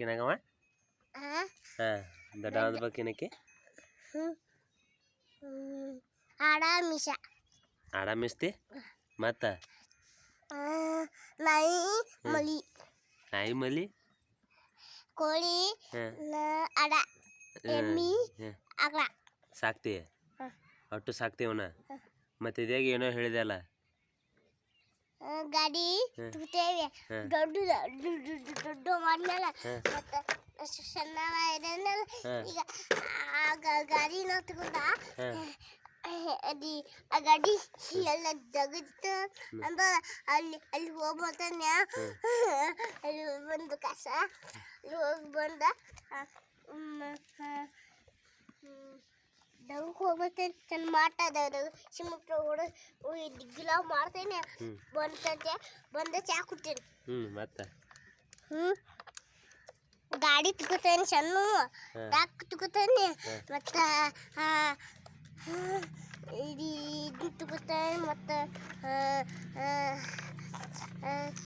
ಕಿನಾಗವ ಹಾಂ ದೊಡ್ಡ ದೊಡ್ಡವದ ಬಕ್ಕಿನಕ್ಕೆ? ಆಡಾಮಿಷ ಆಡಾಮಿಸ್ತಿ ಆಡ ಮಿಸ್ತಿ? ಮತ್ತು? ನಾಯಿ ಮಲಿ. ನಾಯಿ ಮಲಿ? ಕೋಳಿ ಅಡ ಎಮ್ಮಿ ಆಕಳ ಸಾಕ್ತಿ? ಅಷ್ಟು ಒಟ್ಟು ಸಾಕ್ತೀವನ ಮತ್ತೆ ಇದ್ಯಾಗ ಏನೋ ಹೇಳಿದೆ ಅಲ್ಲ ಗಾಡಿ ಹ್ಮ್. ದೊಡ್ಡ ದೊಡ್ಡ ದೊಡ್ಡ ಮಾಡ್ಮೇಲೆ. ಮತ್ತೆ ಸಣ್ಣ ಇದನ್ನೆಲ್ಲ ಈಗ ಆ ಗಾಡಿ ಗಾಡಿನ ತಗೊಂಡ ಅದಿ ಆ ಗಾಡಿ ಎಲ್ಲ ಜಗತ್ತ ಅಂದ ಅಲ್ಲಿ ಅಲ್ಲಿ ಹೋಗ್ಬೋತಾನೆ ಅಲ್ಲಿ ಬಂದು ಕಸ ಅಲ್ಲಿ ಹೋಗಿ ಬಂದ ದವ್ಗೆ ಹೋಗ್ಬೇಕಂತ ನನ್ನ ಮಾಟದ ಸಿಮೆಂಟ್ ಹೊಡ ಗಿಲಾವ್ ಮಾಡ್ತೇನೆ. ಬಂದಂತೆ ಬಂದ ಚಾ ಕುಡ್ತೇನೆ. ಹ್ಞೂ ಮತ್ತು? ಹ್ಞೂ ಗಾಡಿ ತಗೋತೇನೆ ಸಣ್ಣ. ಟ್ಯಾಕ್ ತಗೋತೇನೆ. ಮತ್ತು ಇದು ಇದು ತಗೋತೇನೆ. ಮತ್ತು